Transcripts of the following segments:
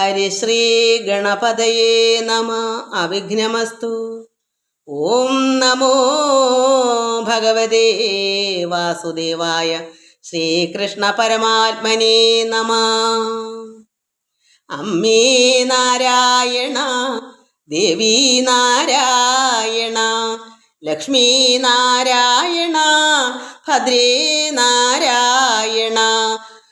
ഹരിശ്രീ ഗണപതയേ നമ അവിഘ്നമസ്തു ഓം നമോ ഭഗവതേ വാസുദേവായ ശ്രീകൃഷ്ണ പരമാത്മനേ നമ അമ്മേ നാരായണ ദേവി നാരായണ ലക്ഷ്മി നാരായണ ഭദ്രേ നാരായണ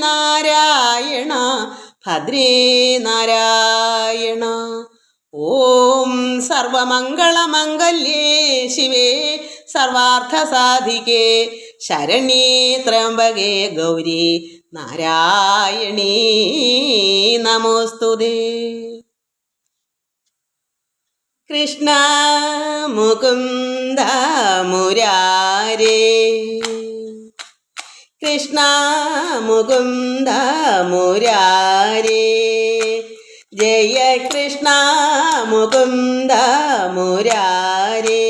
നാരായണ ഭദ്രേ നാരായണ. ഓം സർവമംഗളമംഗല്യേ ശിവേ സർവാർത്ഥസാധികേ ശരണേ ത്രംബകേ ഗൗരി നാരായണീ നമോസ്തുതേ. കൃഷ്ണ മുകുന്ദ മുരാരേ. കൃഷ്ണ മുകുന്ദ മുരാരേ ജയ കൃഷ്ണ മുകുന്ദ മുരാരേ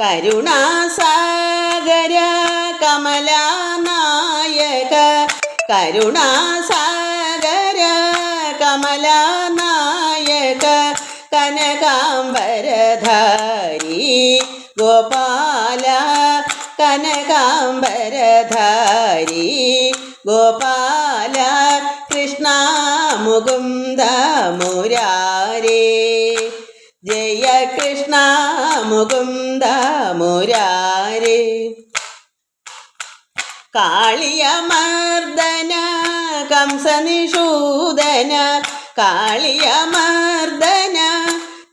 കരുണാസാഗര കമലാനായക കരുണാസാഗര കമലാനായക കനകാംബരധാരി ഗോപാല കനകാംബരധാരി ഗോപാല കൃഷ്ണ മുകുന്ദ മുരാരേ. ജയ കൃഷ്ണ മുകുന്ദ മുരാരേ. കാളിയമർദന കംസനിഷൂദന കാളിയമർദന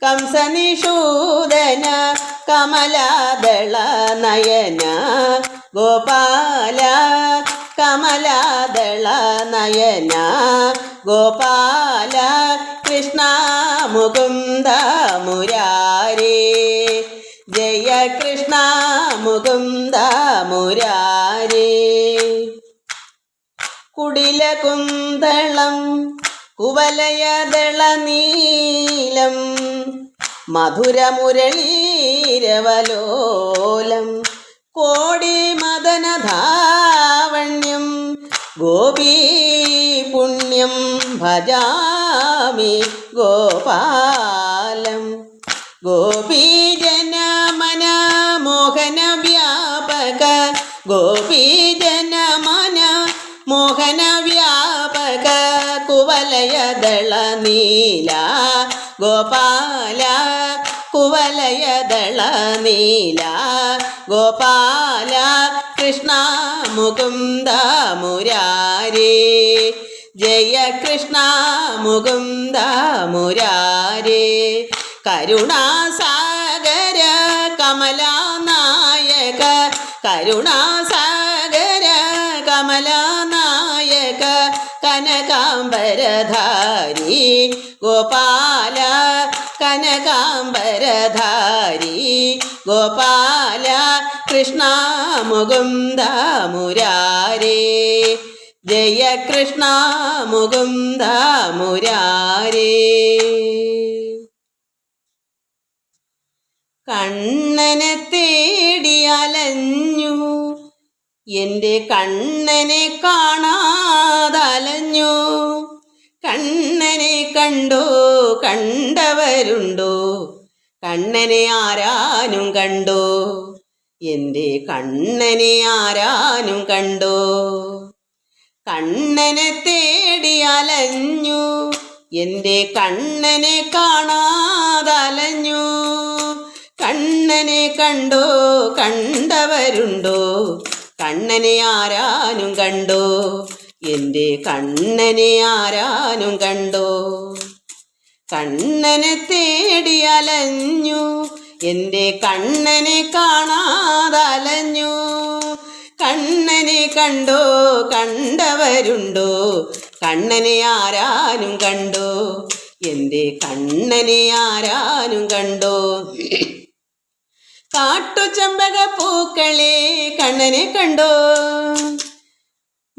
കംസനിഷൂദന കമലാദള നയന ഗോപാല കമലാദള നയന ഗോപാല കൃഷ്ണ മുകുന്ദ മുരാരേ ജയ കൃഷ്ണ മുകുന്ദ മുരാരേ കുവലയ കുവലയദള നീലം മധുര മധുരമുരളീരവലോലം കോടി മദനധാവണ്യം ഗോപീ പുണ്യം ഭജാമി ഗോപാലം. ഗോപീജനമന മോഹന വ്യാപക ഗോപീജനമന മോഹന വ്യാപക കുവലയദള നീല ഗോപാല കുവലയദള നീല ഗോപാല കൃഷ്ണ മുകുന്ദ മുരാരേ ജയ കൃഷ്ണ മുകുന്ദ മുരാരേ കരുണാസാഗര കമലാനായക കരുണാസാഗര കമലാനായക കനകാംബരധാരി ഗോപാല കനകാംബരധാരി ഗോപാല കൃഷ്ണ മുകുന്ദ മുരാരേ ജയ കൃഷ്ണ മുകുന്ദ മുരാരേ കണ്ണനെ തേടി അലഞ്ഞു. എന്റെ കണ്ണനെ കാണാതലഞ്ഞു. കണ്ണനെ കണ്ടോ കണ്ടവരുണ്ടോ. കണ്ണനെ ആരാനും കണ്ടോ. എന്റെ കണ്ണനെ ആരാനും കണ്ടോ. കണ്ണനെ തേടി അലഞ്ഞു. എന്റെ കണ്ണനെ കാണാതലഞ്ഞു. കണ്ണനെ കണ്ടോ കണ്ടവരുണ്ടോ. കണ്ണനെ ആരാനും കണ്ടോ. എന്റെ കണ്ണനെ ആരാനും കണ്ടോ? കണ്ണനെ തേടി അലഞ്ഞു. എന്റെ കണ്ണനെ കാണാതലഞ്ഞു. കണ്ണനെ കണ്ടോ? കണ്ടവരുണ്ടോ? കണ്ണനെ ആരാനും കണ്ടോ? എന്റെ കണ്ണനെ ആരാനും കണ്ടോ? കാട്ടുചമ്പക പൂക്കളെ കണ്ണനെ കണ്ടോ?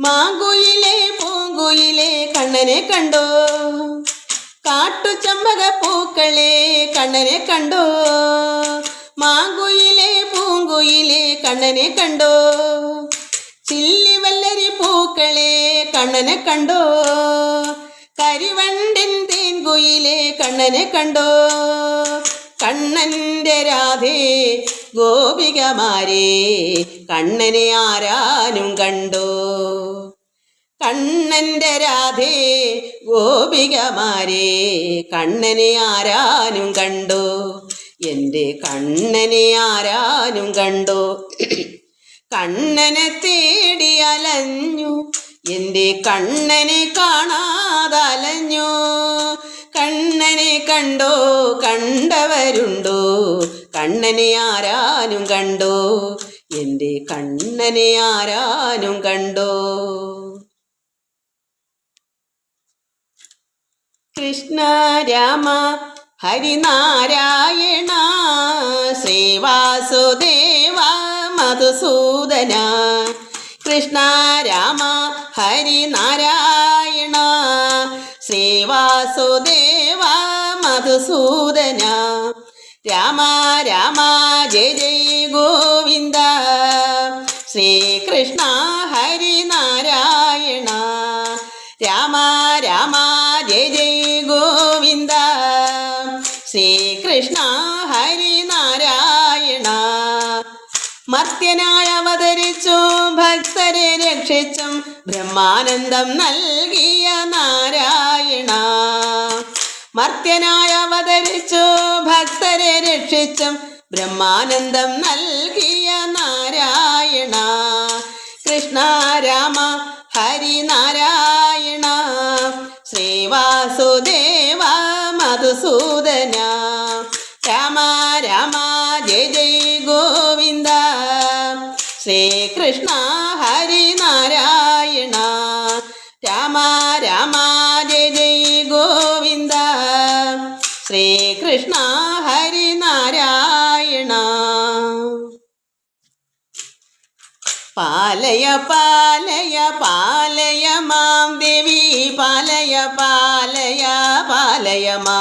മാങ്കുയിലെ പൂങ്കുയിലെ കണ്ണനെ കണ്ടോ. കാട്ടു ചമ്മക പൂക്കളെ കണ്ണനെ കണ്ടോ. മാങ്കുയിലെ പൂങ്കുയിലെ കണ്ണനെ കണ്ടോ. ചില്ലി വല്ലരി പൂക്കളെ കണ്ണനെ കണ്ടോ. കരിവണ്ടിൻ തേൻകുയിലെ കണ്ണനെ കണ്ടോ. കണ്ണന്റെ രാധേ ഗോപികമാരെ കണ്ണനെ ആരാനും കണ്ടോ. കണ്ണന്റെ രാധേ ഗോപികമാരെ കണ്ണനെ ആരാനും കണ്ടോ? എന്റെ കണ്ണനെ ആരാനും കണ്ടോ? കണ്ണനെ തേടി അലഞ്ഞു എന്റെ കണ്ണനെ കാണാതലഞ്ഞു. കണ്ണനെ കണ്ടോ കണ്ടവരുണ്ടോ? കണ്ണനെ ആരാനും കണ്ടോ? എന്റെ കണ്ണനെ ആരാനും കണ്ടോ? കൃഷ്ണ രാമ ഹരിനാരായണ ശ്രീവാസുദേവ മധുസൂദന. കൃഷ്ണ രാമ ഹരിനാരായണ ശ്രീവാസുദേവ മധുസൂദന. രാമ രാമ ജയ ജയ ഗോവിന്ദ മർത്യനായി അവതരിച്ചു. ഭക്തരെ രക്ഷിച്ചും ബ്രഹ്മാനന്ദം നൽകിയ നാരായണ. മർത്യനായി അവതരിച്ചു. ഭക്തരെ രക്ഷിച്ചും ബ്രഹ്മാനന്ദം നൽകിയ നാരായണ. കൃഷ്ണ രാമ ഹരിനാരായണ ശ്രീവാസുദേവ മധുസൂദന. ശ്രീകൃഷ്ണ ഹരിനാരായണ രാമ രാമ ജയ ജയ ഗോവിന്ദ. ശ്രീകൃഷ്ണ ഹരിനാരായണ പാലയ പാലയ പാലയ മാം ദേവി പാലയ പാലയ പാലയ മാ.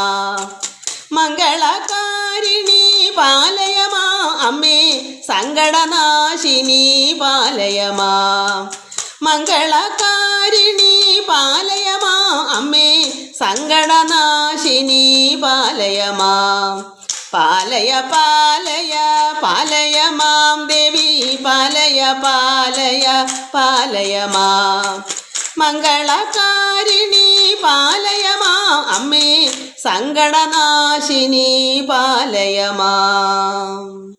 മംഗളകാരിണി പാലയ അമ്മേ സങ്കടനാശിനി പാലയമാ. മംഗളകാരിണി പാലയമാ. അമ്മേ സങ്കടനാശിനി പാലയമാ. പാലയ പാലയ പാലയ മാം ദേവി. പാലയ പാലയ പാലയ മാം മംഗളകാരിണി പാലയ മാ അമ്മേ സങ്കടനാശിനി പാലയ മാം